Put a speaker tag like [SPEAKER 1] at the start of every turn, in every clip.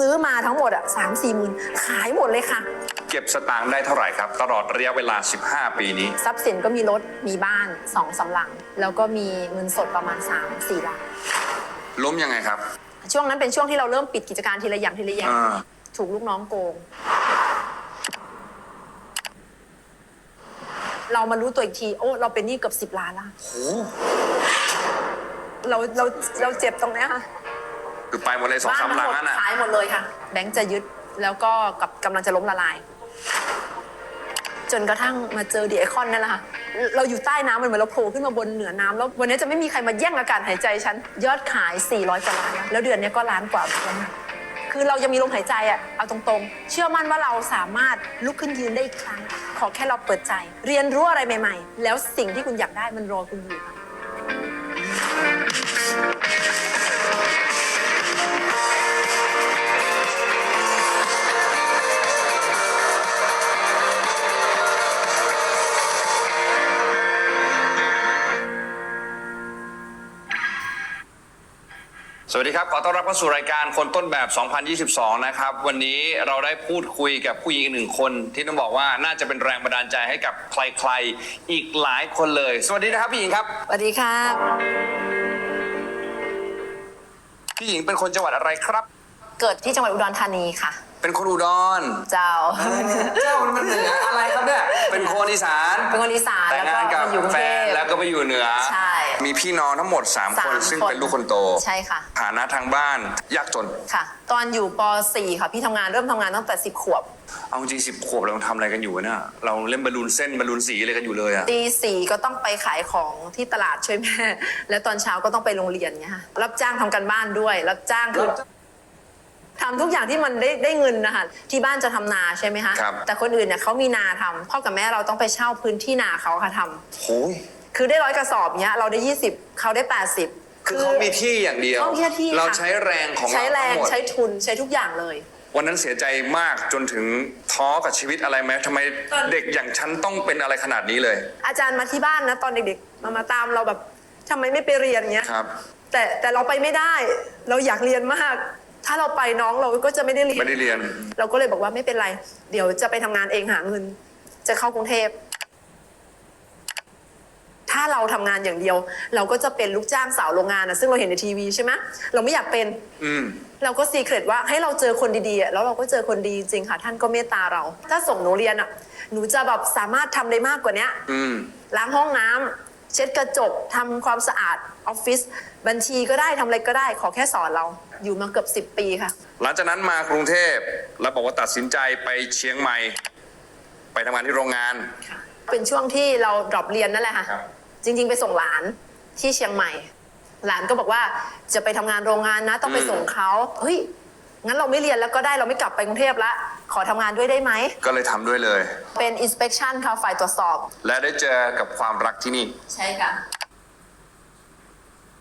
[SPEAKER 1] ซื้อมาทั้งหมดอะสามสี่หมื่นขายหมดเลยค่ะ
[SPEAKER 2] เก็บสตางค์ได้เท่าไหร่ครับ ตลอดระยะเวลา 15 ปีนี้
[SPEAKER 1] ทรัพย์สินก็มีรถมีบ้านสองสำหลัง แล้วก็มีเงินสดประมาณ3 4ล้าน
[SPEAKER 2] ล้มยังไงครับ
[SPEAKER 1] ช่วงนั้นเป็นช่วงที่เราเริ่มปิดกิจการทีละอย่างทีละอย่าง
[SPEAKER 2] อ่า
[SPEAKER 1] ถูกลูกน้องโกง เรามารู้ตัวอีกที โอ้ เราเป็นหนี้เกือบสิบล้านละ
[SPEAKER 2] โห
[SPEAKER 1] เราเราเราเจ็บตรงเนี้ยค่ะ
[SPEAKER 2] คือไปหมดเลยสองสามหลังนั่นน่ะ
[SPEAKER 1] ขายหมดเลยค่ะ แบงค์จะยึดแล้วก็กับกำลังจะล้มละลาย จนกระทั่งมาเจอดีไอคอนนั่นแหละค่ะ เราอยู่ใต้น้ำมันเหมือนเราโผล่ขึ้นมาบนเหนือน้ำแล้ววันนี้จะไม่มีใครมาแย่งอากาศหายใจฉัน ยอดขาย 400กว่าล้านแล้วแล้วเดือนนี้ก็ล้านกว่าเหมือนกันค่ะคือเรายังมีลมหายใจอะเอาตรงๆ เชื่อมั่นว่าเราสามารถลุกขึ้นยืนได้อีกครั้ง ขอแค่เราเปิดใจ เรียนรู้อะไรใหม่ ๆ แล้วสิ่งที่คุณอยากได้มันรอคุณอยู่ค่ะ
[SPEAKER 2] สวัสดีครับ ขอต้อนรับเข้าสู่รายการคนต้นแบบ 2022 นะครับ วันนี้เราได้พูดคุยกับผู้หญิงอีกหนึ่งคน ที่ต้องบอกว่าน่าจะเป็นแรงบันดาลใจให้กับใครๆ อีกหลายคนเลย สวัสดีนะครับพี่หญิงครับ
[SPEAKER 1] สวัสดีค่ะ
[SPEAKER 2] พี่หญิงเป็นคนจังหวัดอะไรครับ
[SPEAKER 1] เกิดที่จังหวัดอุดรธานีค่ะ
[SPEAKER 2] เป็นคนอุดร
[SPEAKER 1] เจ้า
[SPEAKER 2] เจ้ามันเหนืออะไรครับเนี่ย เป็นคนอีสาน
[SPEAKER 1] เป็นคนอีสาน
[SPEAKER 2] แต่ง
[SPEAKER 1] แล้ว
[SPEAKER 2] งาน
[SPEAKER 1] ก็
[SPEAKER 2] กับ
[SPEAKER 1] มาอยู่กรุง
[SPEAKER 2] แฟ
[SPEAKER 1] เท
[SPEAKER 2] น
[SPEAKER 1] พ
[SPEAKER 2] แล้วก็ไปอยู่เหนือ
[SPEAKER 1] ใช่
[SPEAKER 2] มีพี่น้องทั้งหมด3
[SPEAKER 1] สา
[SPEAKER 2] ค
[SPEAKER 1] ม
[SPEAKER 2] นซึ่ง
[SPEAKER 1] คน
[SPEAKER 2] เป็นลูกคนโต
[SPEAKER 1] ใช่ค่ะ
[SPEAKER 2] ฐานะทางบ้านยากจน
[SPEAKER 1] ค่ะ ตอนอยู่ป .4 ค่ะ พี่ทำงานเริ่มทำงานตั้งแต่ 10 ขวบ
[SPEAKER 2] เอาจริงสิบขวบเราทำอะไรกันอยู่วะเนี่ยเราเล่นบอลลูนเส้นบอลลูนสีอะไรกันอยู่เลยอะ
[SPEAKER 1] ตีสี่ก็ต้องไปขายของที่ตลาดช่วยแม่ แล้วตอนเช้าก็ต้องไปโรงเรียนเงี้ยค่ะรับจ้างทำกันบ้านด้วย รับจ้างคือทำทุกอย่างที่มันได้ได้เงินนะคะที่บ้านจะทำนาใช่ไหมคะ
[SPEAKER 2] ครับ
[SPEAKER 1] แต่คนอื่นเนี่ยเขามีนาทำพ่อกับแม่เราต้องไปเช่าพื้นที่นาเขาค่ะทำ
[SPEAKER 2] โอ้ย
[SPEAKER 1] คือได้ร้อยกระสอบเนี้ยเราได้ 20 เขาได้ 80
[SPEAKER 2] คือเขามีที่อย่างเดียว
[SPEAKER 1] เขามีแค่ที่
[SPEAKER 2] เรา
[SPEAKER 1] ค่ะ
[SPEAKER 2] ใช้แรงของเรา
[SPEAKER 1] ใช้แรง
[SPEAKER 2] ทั้งหมด
[SPEAKER 1] ใช้ทุนใช้ทุกอย่างเลย
[SPEAKER 2] วันนั้นเสียใจมากจนถึงท้อกับชีวิตอะไรไหมทำไม
[SPEAKER 1] ตอน
[SPEAKER 2] เด็กอย่างฉันต้องเป็นอะไรขนาดนี้เลย
[SPEAKER 1] อาจารย์มาที่บ้านนะตอนเด็กๆ มามาตามเราแบบทำไมไม่ไปเรียนเงี้ย
[SPEAKER 2] ครับ
[SPEAKER 1] แต่แต่เราไปไม่ได้ เราอยากเรียนมาก ถ้าเราไปน้องเราก็จะไม่ได้เรียน
[SPEAKER 2] ไม่ได้เรียน
[SPEAKER 1] เราก็เลยบอกว่าไม่เป็นไร เดี๋ยวจะไปทำงานเองหาเงิน จะเข้ากรุงเทพ ถ้าเราทำงานอย่างเดียว เราก็จะเป็นลูกจ้างสาวโรงงานนะซึ่งเราเห็นในทีวีใช่ไหมเราไม่อยากเป็น
[SPEAKER 2] อืม
[SPEAKER 1] เราก็ซีเครตว่าให้เราเจอคนดีๆอะแล้วเราก็เจอคนดีจริงๆค่ะ ท่านก็เมตตาเรา ถ้าส่งหนูเรียนอะหนูจะแบบสามารถทำได้มากกว่าเนี้ย
[SPEAKER 2] อืม
[SPEAKER 1] ล้างห้องน้ำเช็ดกระจกทำความสะอาดออฟฟิศบัญชีก็ได้ทำอะไรก็ได้ ขอแค่สอนเราอยู่มาเกือบ10 ปีค่ะ
[SPEAKER 2] หลังจากนั้นมากรุงเทพแล้วบอกว่าตัดสินใจไปเชียงใหม่ ไปทำงานที่โรงงาน
[SPEAKER 1] เป็นช่วงที่เราดรอปเรียนนั่นแหละค่ะ
[SPEAKER 2] ครับ
[SPEAKER 1] จริง ๆ ไปส่งหลานที่เชียงใหม่ หลานก็บอกว่าจะไปทำงานโรงงานนะ ต้องไปส่งเขาเฮ้ยงั้นเราไม่เรียนแล้วก็ได้เราไม่กลับไปกรุงเทพละขอทำงานด้วยได้ไหม
[SPEAKER 2] ก็เลยทำด้วยเลย
[SPEAKER 1] เป็น inspection ค่ะฝ่ายตรวจสอบ
[SPEAKER 2] และได้เจอกับความรักที่นี่
[SPEAKER 1] ใช่ค่ะ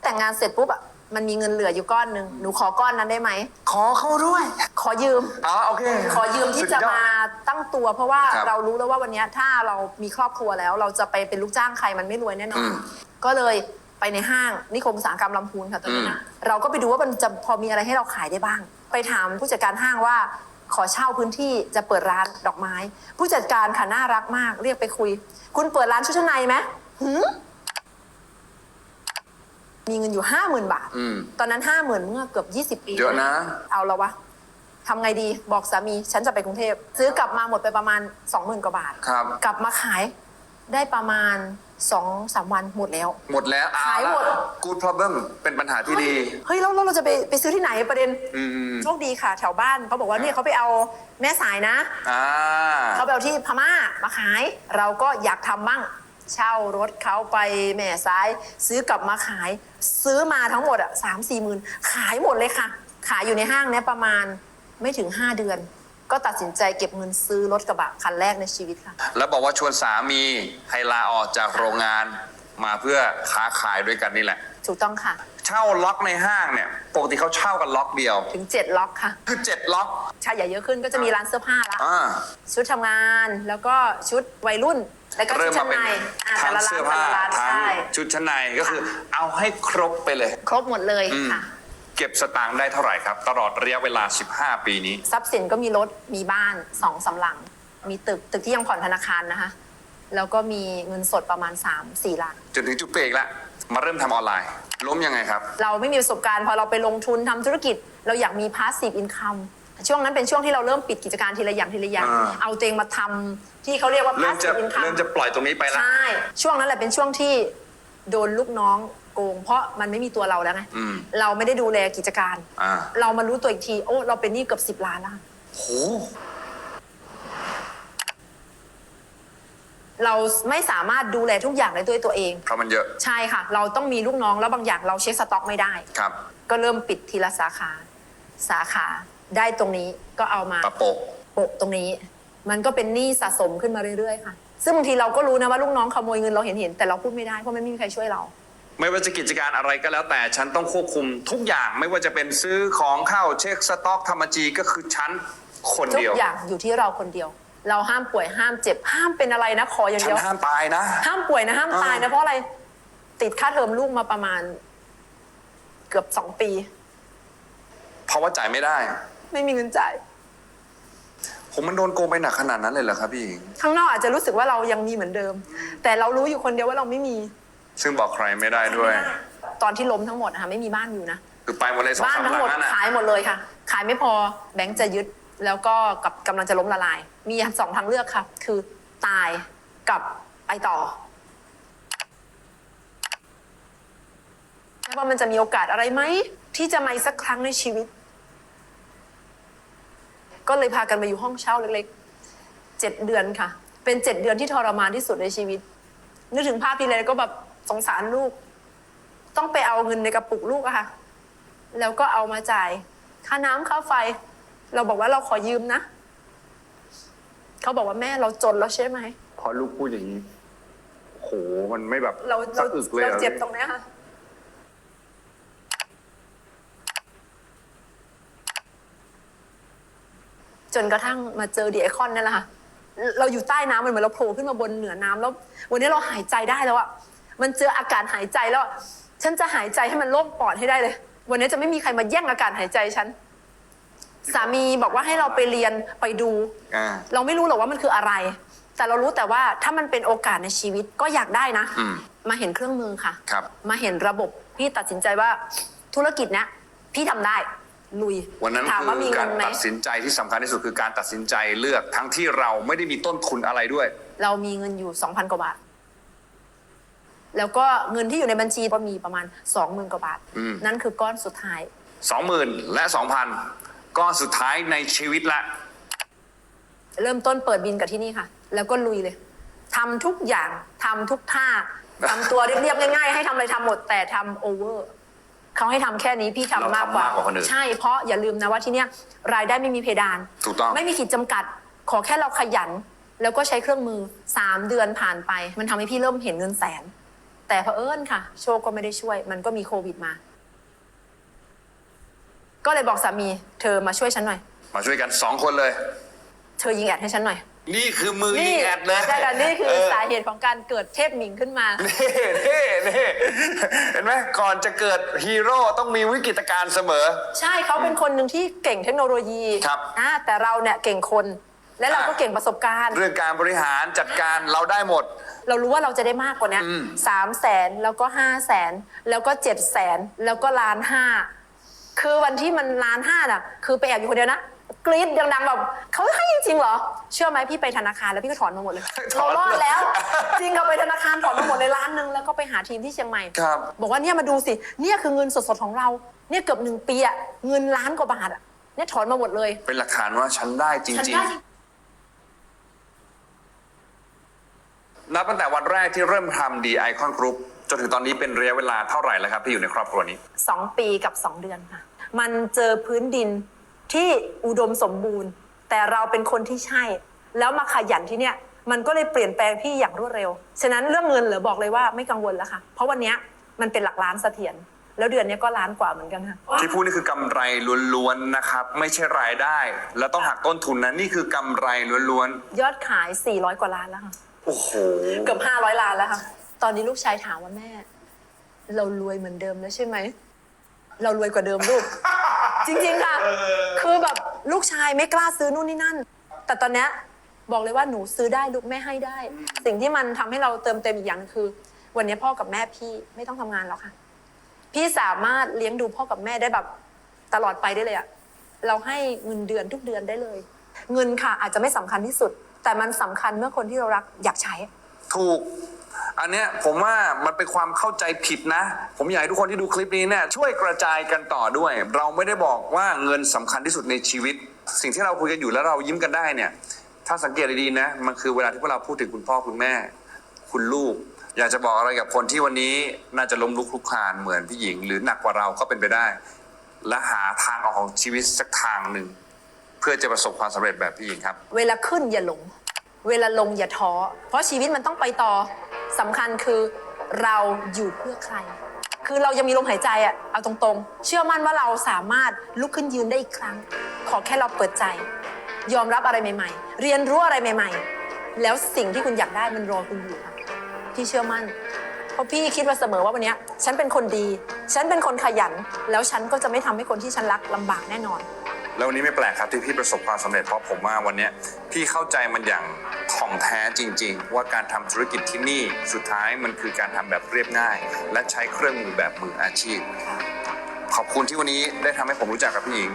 [SPEAKER 1] แต่งงานเสร็จปุ๊บอะ มันมีเงินเหลืออยู่ก้อนหนึ่งหนูขอก้อนนั้นได้ไหม
[SPEAKER 2] ขอเข้าด้วย
[SPEAKER 1] ขอยืม
[SPEAKER 2] อ๋อโอเค
[SPEAKER 1] ขอยืมที่
[SPEAKER 2] สุด
[SPEAKER 1] จะ
[SPEAKER 2] ยอด
[SPEAKER 1] มาตั้งตัว เพราะว่า
[SPEAKER 2] ครับ
[SPEAKER 1] เรารู้แล้วว่าวันเนี้ยถ้าเรามีครอบครัวแล้ว เราจะไปเป็นลูกจ้างใครมันไม่รวยแน่นอ
[SPEAKER 2] อื
[SPEAKER 1] น
[SPEAKER 2] ม
[SPEAKER 1] ก็เลยไปในห้างนิคมอุตสาหกรรมลำพูนค่ะตอนนี้นะเราก็ไปดูว่ามันจะพอมีอะไรให้เราขายได้บ้าง ไปถามผู้จัดการห้างว่าขอเช่าพื้นที่จะเปิดร้านดอกไม้ ผู้จัดการค่ะน่ารักมาก เรียกไปคุย คุณเปิดร้านชุดชั้นในไหมหืม มีเงินอยู่ห้าหมื่นบาท
[SPEAKER 2] อืม
[SPEAKER 1] ตอนนั้นห้าหมื่นเมื่อเกือบยี่สิบปี
[SPEAKER 2] เยอะนะ
[SPEAKER 1] เอาแล้ววะทำไงดีบอกสามีฉันจะไปกรุงเทพซื้อกลับมาหมดไปประมาณ20,000กว่าบาท
[SPEAKER 2] ครับ
[SPEAKER 1] กลับมาขายได้ประมาณ2อสามวันหมดแล้ว
[SPEAKER 2] หมดแล้ว
[SPEAKER 1] ขายหมด
[SPEAKER 2] กูด problem เป็นปัญหาที่ดี
[SPEAKER 1] เฮ้ยแล้วแล้วเราจะไปไปซื้อที่ไหนประเด็น
[SPEAKER 2] อืม
[SPEAKER 1] โชคดีค่ะ แถวบ้านเขาบอกว่าเนี่ยเขาไปเอาแม่สายนะ
[SPEAKER 2] อ่า
[SPEAKER 1] เขาไปเอาที่พม่ามาขาย เราก็อยากทำบ้าง เช่ารถเขาไปแม่ซ้าย ซื้อกลับมาขาย ซื้อมาทั้งหมดอะสามสี่หมื่นขายหมดเลยค่ะ ขายอยู่ในห้างเนี่ยประมาณไม่ถึง 5 เดือน ก็ตัดสินใจเก็บเงินซื้อรถกระบะคันแรกในชีวิตค่ะ
[SPEAKER 2] แล้วบอกว่าชวนสามีให้ลาออกจากโรงงานมาเพื่อค้าขายด้วยกันนี่แหละ
[SPEAKER 1] ถูกต้องค่ะ
[SPEAKER 2] เช่าล็อกในห้างเนี่ยปกติเขาเช่ากันล็อกเดียว
[SPEAKER 1] ถึง 7 ล็อกค่ะ
[SPEAKER 2] คือเจ็ดล็อก
[SPEAKER 1] ชายใหญ่เยอะขึ้นก็จะมีร้านเสื้อผ้าละ
[SPEAKER 2] อ่า
[SPEAKER 1] ชุดทำงานแล้วก็ชุดวัยรุ่น แล้วก็ชุ
[SPEAKER 2] เริ่
[SPEAKER 1] ด
[SPEAKER 2] ม
[SPEAKER 1] ชั้
[SPEAKER 2] มานเป็น
[SPEAKER 1] ในอะแต่
[SPEAKER 2] ทั้ง
[SPEAKER 1] ละร้า
[SPEAKER 2] เสื้
[SPEAKER 1] น
[SPEAKER 2] อ
[SPEAKER 1] แต่
[SPEAKER 2] ผ้า
[SPEAKER 1] ละร้าน
[SPEAKER 2] ทั้ง
[SPEAKER 1] ใช่
[SPEAKER 2] ชุดชั้นในก็คือ เอาให้ครบไปเลย
[SPEAKER 1] ครบหมดเลย
[SPEAKER 2] อืม
[SPEAKER 1] ค่ะ
[SPEAKER 2] เก็บสตางค์ได้เท่าไหร่ครับ ตลอดระยะเวลา 15 ปีนี้
[SPEAKER 1] ทรัพย์สินก็มีรถมีบ้านสองสำหลัง มีตึกตึกที่ยังผ่อนธนาคารนะคะ แล้วก็มีเงินสดประมาณ 3 4ล้าน
[SPEAKER 2] จนถึงจุดเปรกแล้วมาเริ่มทำออนไลน์ ล้มยังไงครับ
[SPEAKER 1] เราไม่มีประสบการณ์พอเราไปลงทุนทำธุรกิจ เราอยากมีพาสซีฟอินคัม ช่วงนั้นเป็นช่วงที่เราเริ่มปิดกิจการทีละอย่างทีละอย่าง
[SPEAKER 2] อ่า
[SPEAKER 1] เอาตัวเองมาทำที่เขาเรียกว่า
[SPEAKER 2] เริ่
[SPEAKER 1] พามสซี
[SPEAKER 2] จะ
[SPEAKER 1] ฟอินคัม
[SPEAKER 2] เริ่มจะปล่อยตรงนี้ไปแล้ว
[SPEAKER 1] ใช่ ช่วงนั้นแหละเป็นช่วงที่โดนลูกน้องโกง เพราะมันไม่มีตัวเราแล้วไง
[SPEAKER 2] อืม
[SPEAKER 1] เราไม่ได้ดูแลกิจการ
[SPEAKER 2] อ่า
[SPEAKER 1] เรามารู้ตัวอีกที โอ้ เราเป็นหนี้เกือบสิบล้านแล้วค่ะ
[SPEAKER 2] โห
[SPEAKER 1] เราไม่สามารถดูแลทุกอย่างได้ด้วยตัวเอง
[SPEAKER 2] เพราะมันเยอะ
[SPEAKER 1] ใช่ค่ะ เราต้องมีลูกน้องแล้วบางอย่างเราเช็คสต็อกไม่ได้
[SPEAKER 2] ครับ
[SPEAKER 1] ก็เริ่มปิดทีละสาขา สาขา ได้ตรงนี้ก็เอามา
[SPEAKER 2] ปะโปะ
[SPEAKER 1] โปะตรงนี้ มันก็เป็นหนี้สะสมขึ้นมาเรื่อยๆค่ะ ซึ่งบางทีเราก็รู้นะว่าลูกน้องขโมยเงินเราเห็นเห็นๆแต่เราพูดไม่ได้เพราะไม่มีใครช่วยเรา
[SPEAKER 2] ไม่ว่าจะกิจการอะไรก็แล้วแต่ฉันต้องควบคุมทุกอย่างไม่ว่าจะเป็นซื้อของเข้าเช็คสต็อกทำบัญชีก็คือฉันคน
[SPEAKER 1] ทุก
[SPEAKER 2] เดียว
[SPEAKER 1] อย่างอยู่ที่เราคนเดียว เราห้ามป่วยห้ามเจ็บห้ามเป็นอะไรนะขออย่าง
[SPEAKER 2] ฉั
[SPEAKER 1] เดี
[SPEAKER 2] น
[SPEAKER 1] ยว
[SPEAKER 2] ห้ามตายนะ
[SPEAKER 1] ห้ามป่วยนะห้ามตาย
[SPEAKER 2] อ่า
[SPEAKER 1] นะเพราะอะไรติดค่าเทอมลูกมาประมาณ เกือบสองปี
[SPEAKER 2] เพราะว่าจ่ายไม่ได้
[SPEAKER 1] ไม่มีเงินจ่าย
[SPEAKER 2] ผมมันโดนโกงไปหนักขนาดนั้นเลยเหรอครับพี่หญิง
[SPEAKER 1] ข้างนอกอาจจะรู้สึกว่าเรายังมีเหมือนเดิม แต่เรารู้อยู่คนเดียวว่าเราไม่มี
[SPEAKER 2] ซึ่งบอกใครไม่ได้ด้วย
[SPEAKER 1] ตอนที่ล้มทั้งหมดนะคะไม่มีบ้านอยู่นะ
[SPEAKER 2] คือไปหมดเลยสอง
[SPEAKER 1] บ้าน
[SPEAKER 2] สาม
[SPEAKER 1] ทั้
[SPEAKER 2] ห
[SPEAKER 1] ง
[SPEAKER 2] ลั
[SPEAKER 1] หม
[SPEAKER 2] ง
[SPEAKER 1] ด
[SPEAKER 2] นั่นน่ะ
[SPEAKER 1] ขายหมดเลยค่ะ ขายไม่พอแบงก์จะยึดแล้วก็กับกำลังจะล้มละลาย มีสองทางเลือกค่ะ คือตายกับไปต่อแล้วว่ามันจะมีโอกาสอะไรไหมที่จะมาอีกสักครั้งในชีวิต ก็เลยพากันมาอยู่ห้องเช่าเล็กๆเจ็ดเดือนค่ะ เป็นเจ็ดเดือนที่ทรมานที่สุดในชีวิต นึกถึงภาพทีไรก็แบบสงสารลูก ต้องไปเอาเงินในกระปุกลูกอะค่ะ แล้วก็เอามาจ่าย ค่าน้ำค่าไฟ เราบอกว่าเราขอยืมนะ เขาบอกว่าแม่เราจนแล้วใช่ไหม
[SPEAKER 2] พอลูกพูดอย่างนี้โหมันไม่แบบ
[SPEAKER 1] เรา
[SPEAKER 2] สะ
[SPEAKER 1] เรา
[SPEAKER 2] อึกเลย
[SPEAKER 1] เรา
[SPEAKER 2] อะ
[SPEAKER 1] เจ็บตรงเนี้ยค่ะ จนกระทั่งมาเจอดีไอคอนนั่นแหละค่ะ เราอยู่ใต้น้ำมันเหมือนเราโผล่ขึ้นมาบนเหนือน้ำแล้ววันนี้เราหายใจได้แล้วอะมันเจออากาศหายใจแล้วอะฉันจะหายใจให้มันโล่งปอดให้ได้เลย วันนี้จะไม่มีใครมาแย่งอากาศหายใจฉันสามีบอกว่าให้เราไปเรียนไปดู
[SPEAKER 2] อ่า
[SPEAKER 1] เราไม่รู้หรอกว่ามันคืออะไร แต่เรารู้แต่ว่าถ้ามันเป็นโอกาสในชีวิตก็อยากได้นะ
[SPEAKER 2] อืม
[SPEAKER 1] มาเห็นเครื่องมือค่ะ
[SPEAKER 2] ครับ
[SPEAKER 1] มาเห็นระบบพี่ตัดสินใจว่าธุรกิจเนี้ยพี่ทำได้ ลุย
[SPEAKER 2] วันนั้น
[SPEAKER 1] ถามว่ามี
[SPEAKER 2] คือ
[SPEAKER 1] เงิ
[SPEAKER 2] การ
[SPEAKER 1] นไหม
[SPEAKER 2] ตัดสินใจที่สำคัญที่สุดคือการตัดสินใจเลือกทั้งที่เราไม่ได้มีต้นทุนอะไรด้วย
[SPEAKER 1] เรามีเงินอยู่ 2,000 กว่าบาท แล้วก็เงินที่อยู่ในบัญชีก็มีประมาณ 20,000 กว่าบาท
[SPEAKER 2] อืม
[SPEAKER 1] นั่นคือก้อนสุดท้าย
[SPEAKER 2] สองหมื่นและสองพันก็สุดท้ายในชีวิตละ
[SPEAKER 1] เริ่มต้นเปิดบินกับที่นี่ค่ะ แล้วก็ลุยเลยทำทุกอย่างทำทุกท่าทำตัวเรียบๆง่ายๆ ให้ทำอะไรทำหมดแต่ทำโอเวอร์ เขาให้ทำแค่นี้พี่ทำ
[SPEAKER 2] เรา
[SPEAKER 1] มากกว่า
[SPEAKER 2] ทำมากกว่าคนอื่น
[SPEAKER 1] ใช่เพราะอย่าลืมนะว่าที่เนี้ยรายได้ไม่มีเพดาน
[SPEAKER 2] ถูกต้อง
[SPEAKER 1] ไม่มีขีดจำกัด ขอแค่เราขยัน แล้วก็ใช้เครื่องมือสามเดือนผ่านไป มันทำให้พี่เริ่มเห็นเงินแสน แต่เผอิญค่ะ โชคก็ไม่ได้ช่วย มันก็มีโควิดมา ก็เลยบอกสามี เธอมาช่วยฉันหน่อย
[SPEAKER 2] มาช่วยกันสองคนเลย
[SPEAKER 1] เธอยิงแอดให้ฉันหน่อย
[SPEAKER 2] นี่คือมือยิงแอดเลย
[SPEAKER 1] ใช่ค่ะนี่คือ
[SPEAKER 2] เสา
[SPEAKER 1] เหตุของการเกิดเทพหมิงขึ้นมา
[SPEAKER 2] นี่นี่นี่เห็นไหมก่อนจะเกิดฮีโร่ต้องมีวิกฤตการณ์เสมอ
[SPEAKER 1] ใช่เขาเป็นคนหนึ่งที่เก่งเทคโนโลยี
[SPEAKER 2] ครับ
[SPEAKER 1] อ่าแต่เราเนี่ยเก่งคน และเราก็
[SPEAKER 2] อ่า
[SPEAKER 1] เก่งประสบการณ์
[SPEAKER 2] เรื่องการบริหารจัดการเราได้หมด
[SPEAKER 1] เรารู้ว่าเราจะได้มากกว่าเนี้ย
[SPEAKER 2] อืม
[SPEAKER 1] สามแสนแล้วก็ห้าแสนแล้วก็เจ็ดแสนแล้วก็ล้านห้าคือวันที่มันล้านห้าน่ะ คือไปแอบอยู่คนเดียวนะ กรี๊ดดังๆแบบเขาให้จริงๆเหรอ เชื่อไหมพี่ไปธนาคารแล้วพี่ก็ถอนมาหมดเลย
[SPEAKER 2] ถอน
[SPEAKER 1] เรารอดแล้ว จริงเขาไปธนาคารถอนมาหมดเลยล้านหนึ่งแล้วก็ไปหาทีมที่เชียงใหม่
[SPEAKER 2] ครับ
[SPEAKER 1] บอกว่าเนี่ยมาดูสิ เนี่ยคือเงินสดๆของเรา เนี่ยเกือบหนึ่งปีอะเงินล้านกว่าบาทอะเนี่ยถอนมาหมดเลย
[SPEAKER 2] เป็นหลักฐานว่าฉันได้จ
[SPEAKER 1] ฉัน
[SPEAKER 2] ริง
[SPEAKER 1] ได้
[SPEAKER 2] ๆ นับตั้งแต่วันแรกที่เริ่มทำดีไอคอนกรุ๊ปจนถึงตอนนี้เป็นระยะเวลาเท่าไหร่แล้วครับที่อยู่ในครอบครัวนี้
[SPEAKER 1] สองปีกับสองเดือนค่ะ มันเจอพื้นดิน ที่อุดมสมบูรณ์ แต่เราเป็นคนที่ใช่ แล้วมาขยันที่เนี่ยมันก็เลยเปลี่ยนแปลงพี่อย่างรวดเร็ว ฉะนั้นเรื่องเงินเหลือบอกเลยว่าไม่กังวลแล้วค่ะ เพราะวันเนี้ยมันเป็นหลักล้านเสถียร แล้วเดือนเนี้ยก็ล้านกว่าเหมือนกันค่ะ
[SPEAKER 2] ที่พูดนี่คือกำไรล้วนๆนะครับ ไม่ใช่รายได้ แล้วต้องหักต้นทุนนะนี่คือกำไรล้วน
[SPEAKER 1] ยอดขาย 400 กว่าล้านแล้วค่ะ
[SPEAKER 2] ๆโอ้โห
[SPEAKER 1] เกือบ500 ล้านแล้วค่ะ ตอนนี้ลูกชายถามว่าแม่ เรารวยเหมือนเดิมแล้วใช่ไหม เรารวยกว่าเดิมลูก จริงๆค่ะ คือแบบลูกชายไม่กล้าซื้อนู่นนี่นั่น แต่ตอนเนี้ยบอกเลยว่าหนูซื้อได้ลูกแม่ให้ได้ สิ่งที่มันทำให้เราเติมเต็มอีกอย่างคือ วันนี้พ่อกับแม่พี่ไม่ต้องทำงานแล้วค่ะ พี่สามารถเลี้ยงดูพ่อกับแม่ได้แบบตลอดไปได้เลยอะเราให้เงินเดือนทุกเดือนได้เลย เงินค่ะอาจจะไม่สำคัญที่สุด แต่มันสำคัญเมื่อคนที่เรารักอยากใช้
[SPEAKER 2] ถูก อันเนี้ยผมว่ามันเป็นความเข้าใจผิดนะ ผมอยากให้ทุกคนที่ดูคลิปนี้เนี่ยช่วยกระจายกันต่อด้วย เราไม่ได้บอกว่าเงินสำคัญที่สุดในชีวิต สิ่งที่เราคุยกันอยู่แล้วเรายิ้มกันได้เนี่ย ถ้าสังเกตดีๆนะ มันคือเวลาที่พวกเราพูดถึงคุณพ่อคุณแม่ คุณลูก อยากจะบอกอะไรกับคนที่วันนี้น่าจะล้มลุกคลุกคลานเหมือนพี่หญิง หรือหนักกว่าเราก็เป็นไปได้ และหาทางออกของชีวิตสักทางหนึ่งเพื่อจะประสบความสำเร็จแบบพี่หญิงครับ
[SPEAKER 1] เวลาขึ้นอย่าหลง เวลาลงอย่าท้อ เพราะชีวิตมันต้องไปต่อสำคัญคือเราอยู่เพื่อใคร คือเรายังมีลมหายใจอะเอาตรงๆ เชื่อมั่นว่าเราสามารถลุกขึ้นยืนได้อีกครั้ง ขอแค่เราเปิดใจ ยอมรับอะไรใหม่ๆ เรียนรู้อะไรใหม่ๆ แล้วสิ่งที่คุณอยากได้มันรอคุณอยู่ค่ะพี่เชื่อมั่น เพราะพี่คิดว่าเสมอว่าวันเนี้ยฉันเป็นคนดี ฉันเป็นคนขยัน แล้วฉันก็จะไม่ทำให้คนที่ฉันรักลำบากแน่นอน
[SPEAKER 2] แล้ววันนี้ไม่แปลกครับที่พี่ประสบความสำเร็จเพราะผมว่าวันเนี้ย พี่เข้าใจมันอย่างถ่องแท้จริง ๆ ว่าการทำธุรกิจที่นี่สุดท้ายมันคือการทำแบบเรียบง่าย และใช้เครื่องมือแบบมืออาชีพ ขอบคุณที่วันนี้ได้ทำให้ผมรู้จักกับพี่หญิง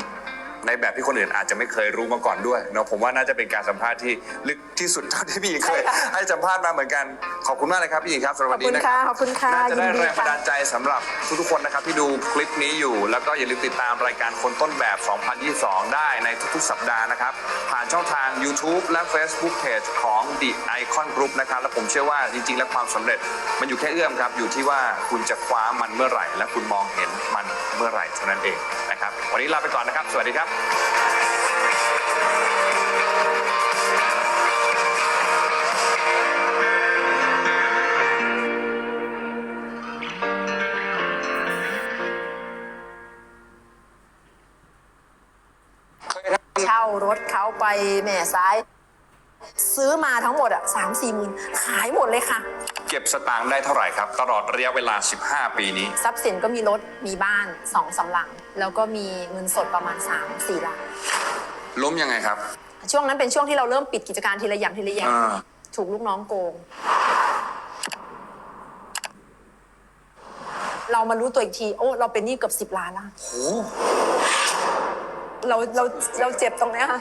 [SPEAKER 2] ในแบบที่คนอื่นอาจจะไม่เคยรู้มาก่อนด้วยเนาะผมว่าน่าจะเป็นการสัมภาษณ์ที่ลึกที่สุดเท่าที่พี่หญิงเคย
[SPEAKER 1] ใช่ค่ะ
[SPEAKER 2] ให้สัมภาษณ์มาเหมือนกันขอบคุณมากเลยครับพี่หญิงครับสำหรับวันนี้นะ
[SPEAKER 1] ขอบคุณค่ะขอบคุณค่ะ
[SPEAKER 2] น่าจะได้
[SPEAKER 1] ยินดี
[SPEAKER 2] แรงบัน
[SPEAKER 1] ค่ะ
[SPEAKER 2] ดาลใจสำหรับทุกๆคนนะครับที่ดูคลิปนี้อยู่ แล้วก็อย่าลืมติดตามรายการคนต้นแบบ 2022 ได้ในทุกๆ สัปดาห์นะครับผ่านช่องทาง YouTube และ Facebook Page ของ The Icon Group นะครับและผมเชื่อว่าจริงๆ แล้วความสำเร็จมันอยู่แค่เอื้อมครับอยู่ที่ว่าคุณจะคว้ามันเมื่อไหร่ และคุณมองเห็นมันเมื่อไหร่เท่านั้นเอง นะครับ วันนี้ลาไปก่อนนะครับ สวัสดีครับ
[SPEAKER 1] เช่ารถเขาไปแม่ซ้าย ซื้อมาทั้งหมดอะสามสี่หมื่นขายหมดเลยค่ะ
[SPEAKER 2] ก็บสตางค์ได้เท่าไหร่ครับ ตลอดระยะเวลา 15 ปีนี้
[SPEAKER 1] ทรัพย์สินก็มีรถมีบ้านสองสามหลัง แล้วก็มีเงินสดประมาณ3ามสี่ล้าน
[SPEAKER 2] ล้มยังไงครับ
[SPEAKER 1] ช่วงนั้นเป็นช่วงที่เราเริ่มปิดกิจการทีละอย่างทีละอย่าง
[SPEAKER 2] อ่า
[SPEAKER 1] ถูกลูกน้องโกง เรามารู้ตัวอีกที โอ้เราเป็นหนี้เกือบสิบล้านแล้ว
[SPEAKER 2] โอ้
[SPEAKER 1] เราเราเราเจ็บตรงเนี้ยค่ะ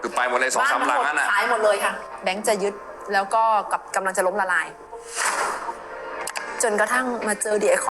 [SPEAKER 2] คือไปหมดเลยสอง
[SPEAKER 1] บ้าน
[SPEAKER 2] สาม
[SPEAKER 1] ทั้
[SPEAKER 2] หลั
[SPEAKER 1] ง
[SPEAKER 2] ง
[SPEAKER 1] หมด
[SPEAKER 2] นั่นน่ะ
[SPEAKER 1] ขายหมดเลยค่ะ แบงค์จะยึดแล้วก็กับกำลังจะล้มละลาย จนกระทั่งมาเจอดีไอค